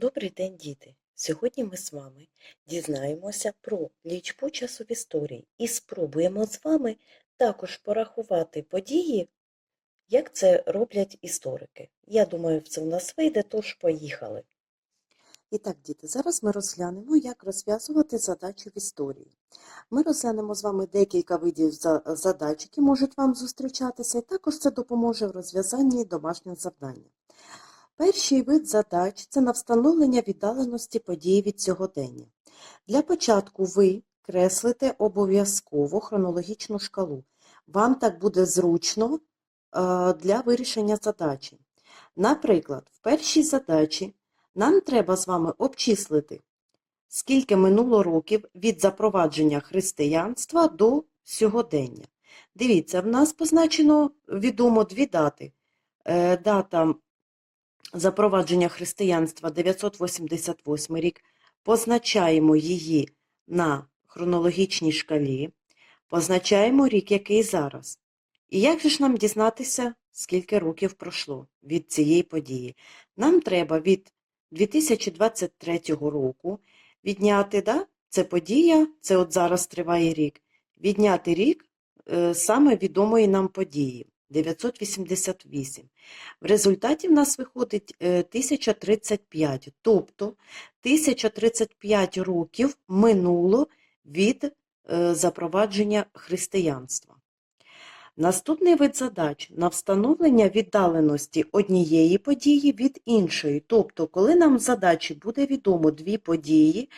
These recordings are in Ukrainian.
Добрий день, діти! Сьогодні ми з вами дізнаємося про лічбу часу в історії і спробуємо з вами також порахувати події, як це роблять історики. Я думаю, це у нас вийде, тож поїхали. І так, діти, зараз ми розглянемо, як розв'язувати задачі в історії. Ми розглянемо з вами декілька видів задач, які можуть вам зустрічатися, і також це допоможе в розв'язанні домашніх завдань. Перший вид задач це на встановлення віддаленості подій від сьогодення. Для початку ви креслите обов'язково хронологічну шкалу. Вам так буде зручно е, для вирішення задачі. Наприклад, в першій задачі нам треба з вами обчислити, скільки минуло років від запровадження християнства до сьогодення. Дивіться, в нас позначено відомо дві дати. Е, Дата запровадження християнства 988 рік, позначаємо її на хронологічній шкалі, позначаємо рік, який зараз. І як же ж нам дізнатися, скільки років пройшло від цієї події? Нам треба від 2023 року відняти, да? це подія, це от зараз триває рік, відняти рік е, саме відомої нам події 988. В результаті в нас виходить е, 1035, тобто 1035 років минуло від е, запровадження християнства. Наступний вид задач на встановлення віддаленості однієї події від іншої. Тобто, коли нам в задачі буде відомо дві події,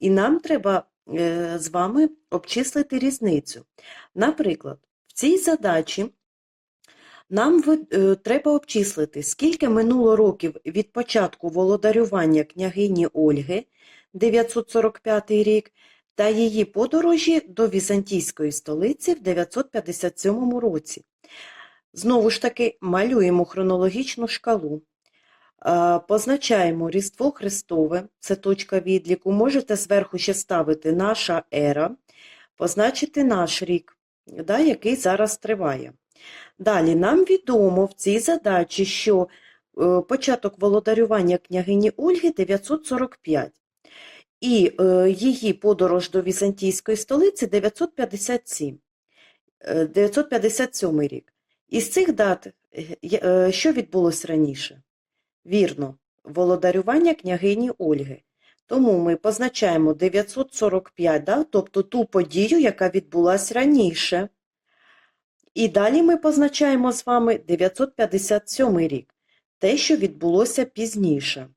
і нам треба е, з вами обчислити різницю. Наприклад, в цій задачі нам е, треба обчислити, скільки минуло років від початку володарювання княгині Ольги 945 рік та її подорожі до візантійської столиці в 957 році. Знову ж таки, малюємо хронологічну шкалу. Позначаємо Різдво Христове, це точка відліку. Можете зверху ще ставити наша ера, позначити наш рік, да, який зараз триває. Далі нам відомо в цій задачі, що е, початок володарювання княгині Ольги 945 і е, її подорож до візантійської столиці 957, е, 957 рік. Із цих дат е, е, що відбулося раніше? Вірно, володарювання княгині Ольги. Тому ми позначаємо 945, да? тобто ту подію, яка відбулася раніше. І далі ми позначаємо з вами 957 рік, те, що відбулося пізніше.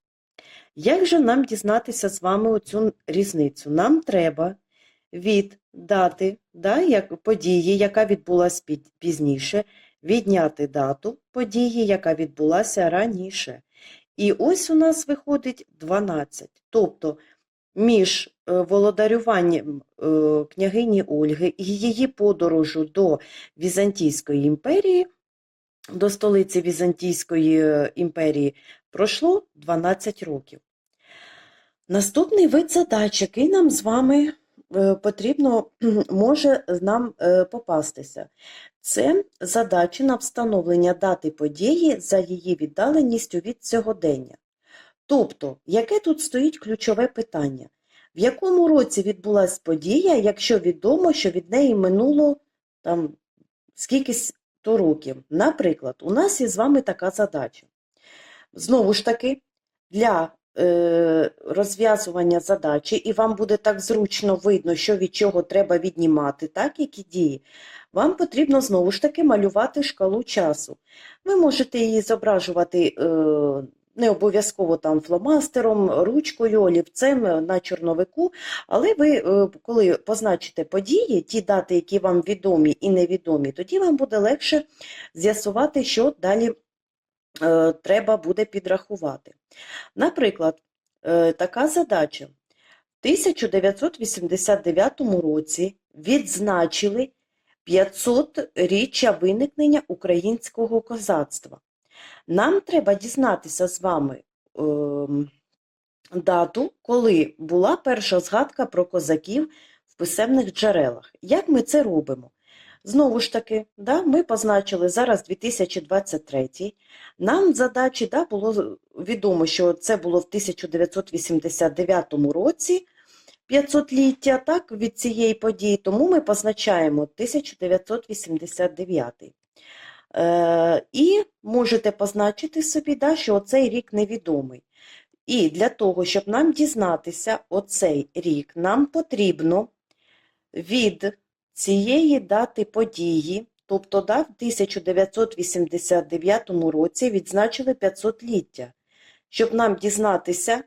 Як же нам дізнатися з вами оцю різницю? Нам треба від дати да, як, події, яка відбулася пізніше, відняти дату події, яка відбулася раніше. І ось у нас виходить 12. Тобто між володарюванням е, княгині Ольги і її подорожу до Візантійської імперії, до столиці Візантійської е, імперії, пройшло 12 років. Наступний вид задач, який нам з вами е, потрібно, може нам е, попастися, це задачі на встановлення дати події за її віддаленістю від сьогодення. Тобто, яке тут стоїть ключове питання? В якому році відбулася подія, якщо відомо, що від неї минуло там скількись то років? Наприклад, у нас є з вами така задача. Знову ж таки, для е, розв'язування задачі, і вам буде так зручно видно, що від чого треба віднімати, так, які дії, вам потрібно знову ж таки малювати шкалу часу. Ви можете її зображувати е, не обов'язково там фломастером, ручкою, олівцем на чорновику, але ви, е, коли позначите події, ті дати, які вам відомі і невідомі, тоді вам буде легше з'ясувати, що далі е, треба буде підрахувати. Наприклад, е, така задача. В 1989 році відзначили 500-річчя виникнення українського козацтва. Нам треба дізнатися з вами ем, дату, коли була перша згадка про козаків в писемних джерелах. Як ми це робимо? Знову ж таки, да, ми позначили зараз 2023. Нам задачі да, було відомо, що це було в 1989 році 500-ліття так, від цієї події, тому ми позначаємо 1989. Е, і можете позначити собі, да, що оцей рік невідомий. І для того, щоб нам дізнатися оцей рік, нам потрібно від цієї дати події, тобто да, в 1989 році відзначили 500-ліття. Щоб нам дізнатися,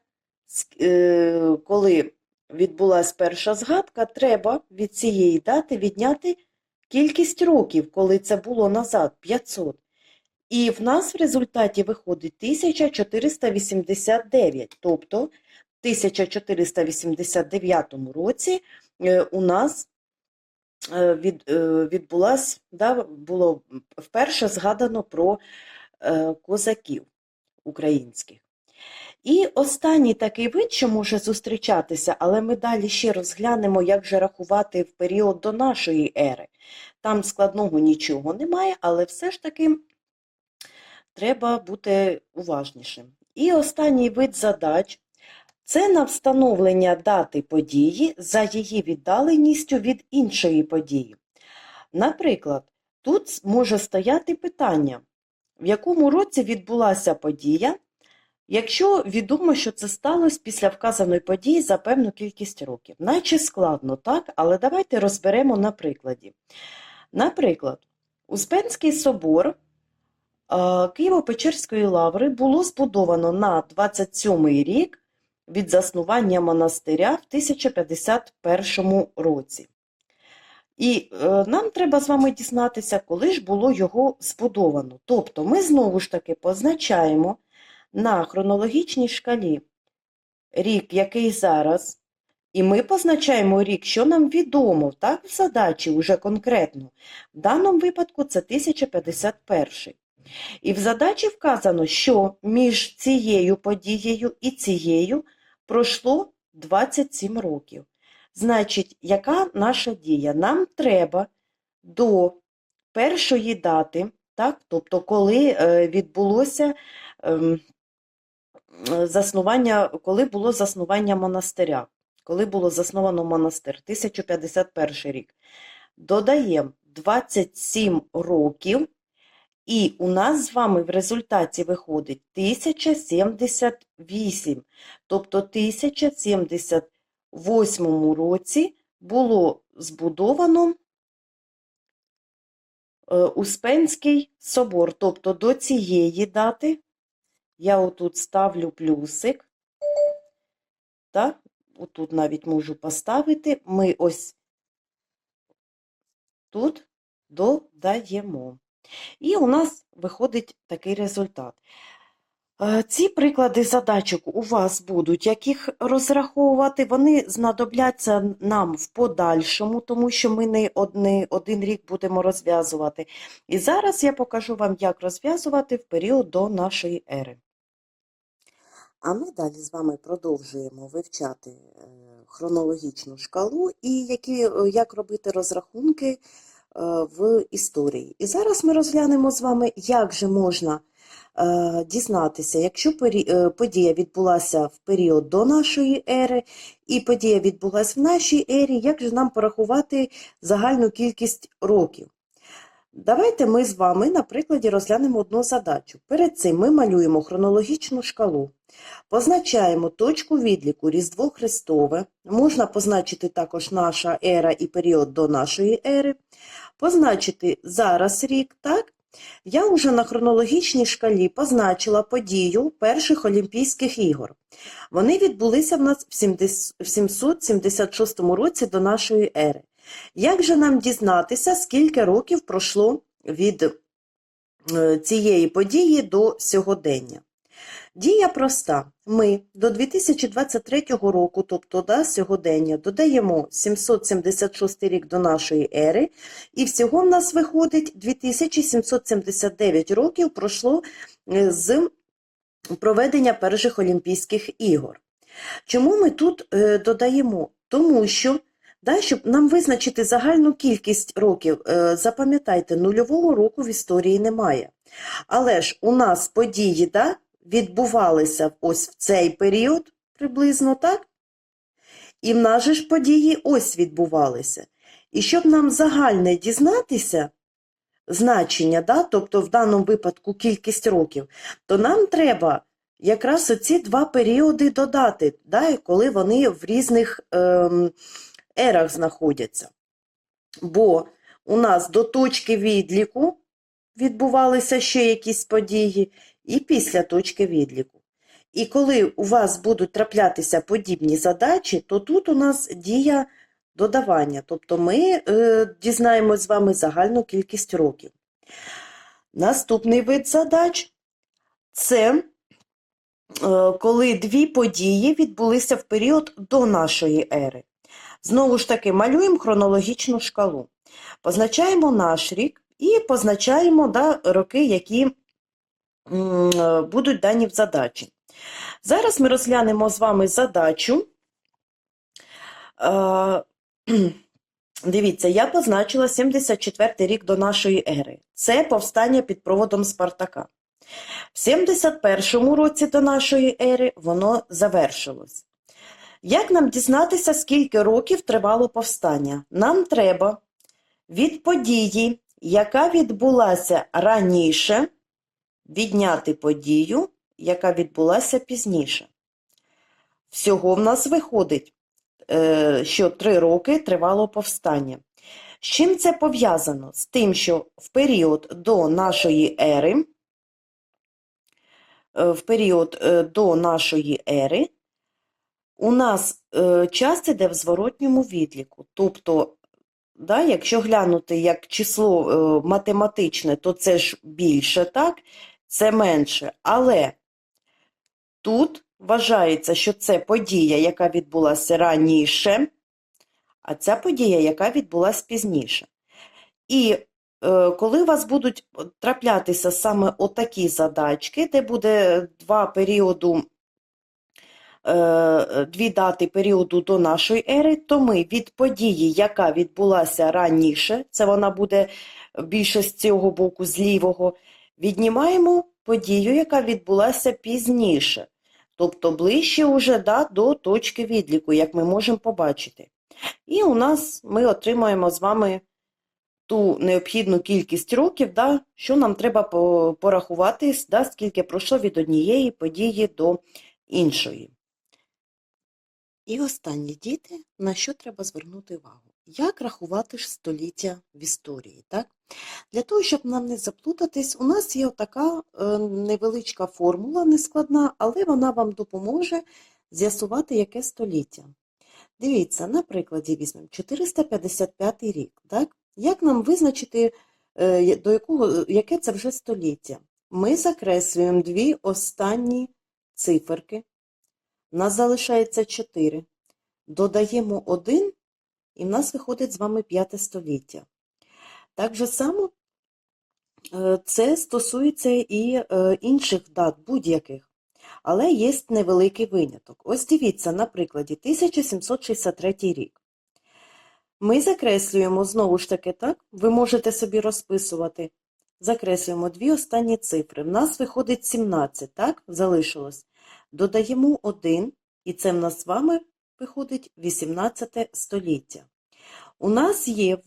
е, коли відбулася перша згадка, треба від цієї дати відняти кількість років, коли це було назад, 500. І в нас в результаті виходить 1489. Тобто в 1489 році е, у нас е, від, е, відбулась, да, було вперше згадано про козаків українських. І останній такий вид, що може зустрічатися, але ми далі ще розглянемо, як же рахувати в період до нашої ери. Там складного нічого немає, але все ж таки треба бути уважнішим. І останній вид задач це на встановлення дати події за її віддаленістю від іншої події. Наприклад, тут може стояти питання, в якому році відбулася подія, якщо відомо, що це сталося після вказаної події за певну кількість років. Наче складно, так? Але давайте розберемо на прикладі. Наприклад, Успенський собор Києво-Печерської лаври було збудовано на 27-й рік від заснування монастиря в 1051 році. І е, нам треба з вами дізнатися, коли ж було його збудовано. Тобто ми знову ж таки позначаємо на хронологічній шкалі рік, який зараз, і ми позначаємо рік, що нам відомо, так, в задачі уже конкретно. В даному випадку це 1051. І в задачі вказано, що між цією подією і цією пройшло 27 років. Значить, яка наша дія? Нам треба до першої дати, так, тобто коли е, відбулося ем, заснування, коли було заснування монастиря, коли було засновано монастир, 1051 рік, додаємо 27 років, і у нас з вами в результаті виходить 1078. Тобто 1078 році було збудовано е, Успенський собор. Тобто до цієї дати я отут ставлю плюсик. Так, отут навіть можу поставити. Ми ось тут додаємо. І у нас виходить такий результат. Е, Ці приклади задачок у вас будуть, яких розраховувати, вони знадобляться нам в подальшому, тому що ми не одни, один рік будемо розв'язувати. І зараз я покажу вам, як розв'язувати в період до нашої ери. А ми далі з вами продовжуємо вивчати е, хронологічну шкалу і які, е, як робити розрахунки е, в історії. І зараз ми розглянемо з вами, як же можна дізнатися, якщо подія відбулася в період до нашої ери і подія відбулася в нашій ері, як же нам порахувати загальну кількість років? Давайте ми з вами на прикладі розглянемо одну задачу. Перед цим ми малюємо хронологічну шкалу. Позначаємо точку відліку Різдво Христове. Можна позначити також наша ера і період до нашої ери. Позначити зараз рік, так? Я вже на хронологічній шкалі позначила подію перших Олімпійських ігор. Вони відбулися в нас в 70 в 776 році до нашої ери. Як же нам дізнатися, скільки років пройшло від е, цієї події до сьогодення? Дія проста. Ми до 2023 року, тобто до сьогодення, додаємо 776 рік до нашої ери, і всього в нас виходить 2779 років пройшло е, з проведення перших Олімпійських ігор. Чому ми тут е, додаємо? Тому що Да, щоб нам визначити загальну кількість років, е, запам'ятайте, нульового року в історії немає. Але ж у нас події да, відбувалися ось в цей період приблизно, так? І в нас же ж події ось відбувалися. І щоб нам загальне дізнатися, значення, да, тобто в даному випадку кількість років, то нам треба якраз оці два періоди додати, да, коли вони в різних ем, ерах знаходяться. Бо у нас до точки відліку відбувалися ще якісь події, і після точки відліку. І коли у вас будуть траплятися подібні задачі, то тут у нас дія додавання, тобто ми е, дізнаємось з вами загальну кількість років. Наступний вид задач це е, коли дві події відбулися в період до нашої ери. Знову ж таки, малюємо хронологічну шкалу. Позначаємо наш рік і позначаємо да, роки, які е, будуть дані в задачі. Зараз ми розглянемо з вами задачу. Е, Дивіться, я позначила 74 рік до нашої ери. Це повстання під проводом Спартака. В 71 році до нашої ери воно завершилось. Як нам дізнатися, скільки років тривало повстання? Нам треба від події, яка відбулася раніше, відняти подію, яка відбулася пізніше. Всього в нас виходить, е, що три роки тривало повстання. З чим це пов'язано? З тим, що в період до нашої ери, е, в період е, до нашої ери у нас е, час іде в зворотньому відліку. Тобто, да, якщо глянути як число е, математичне, то це ж більше, так? Це менше. Але тут вважається, що це подія, яка відбулася раніше, а ця подія, яка відбулася пізніше. І е, коли у вас будуть траплятися саме отакі задачки, де буде два періоду, дві дати періоду до нашої ери, то ми від події, яка відбулася раніше, це вона буде більше з цього боку, з лівого, віднімаємо подію, яка відбулася пізніше. Тобто ближче уже да, до точки відліку, як ми можемо побачити. І у нас ми отримаємо з вами ту необхідну кількість років, да, що нам треба порахувати, да, скільки пройшло від однієї події до іншої. І останні діти, на що треба звернути увагу? Як рахувати ж століття в історії, так? Для того, щоб нам не заплутатись, у нас є така е, невеличка формула, нескладна, але вона вам допоможе з'ясувати, яке століття. Дивіться, на прикладі візьмемо 455 рік. Так? Як нам визначити, е, до якого, яке це вже століття? Ми закреслюємо дві останні циферки. У нас залишається 4. Додаємо 1, і в нас виходить з вами п'яте століття. Так же само е, це стосується і е, інших дат, будь-яких. Але є невеликий виняток. Ось дивіться, на прикладі 1763 рік. Ми закреслюємо знову ж таки, так, ви можете собі розписувати. Закреслюємо дві останні цифри. В нас виходить 17, так, залишилось. Додаємо 1, і це в нас з вами виходить 18 століття. У нас є е,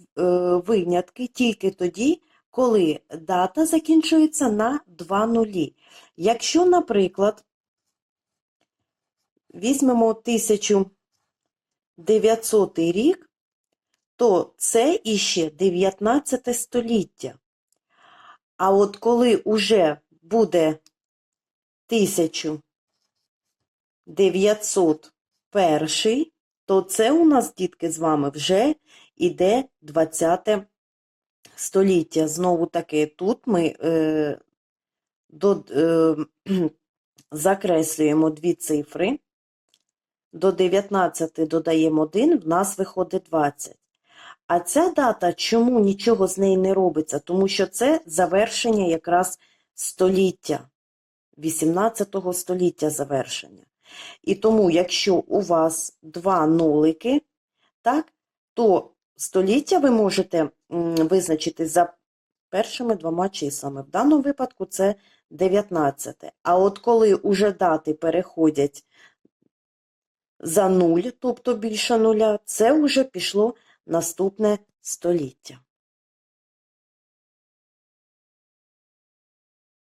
винятки тільки тоді, коли дата закінчується на 2 нулі. Якщо, наприклад, візьмемо 1900 рік, то це іще 19 століття. А от коли уже буде 1901, то це у нас, дітки, з вами вже іде 20 століття. Знову таки, тут ми е, до, е, закреслюємо дві цифри. До 19 додаємо 1, в нас виходить 20. А ця дата, чому нічого з неї не робиться? Тому що це завершення якраз століття, 18 століття завершення. І тому, якщо у вас два нолики, так, то століття ви можете визначити за першими двома числами. В даному випадку це 19. А от коли уже дати переходять за нуль, тобто більше нуля, це вже пішло наступне століття.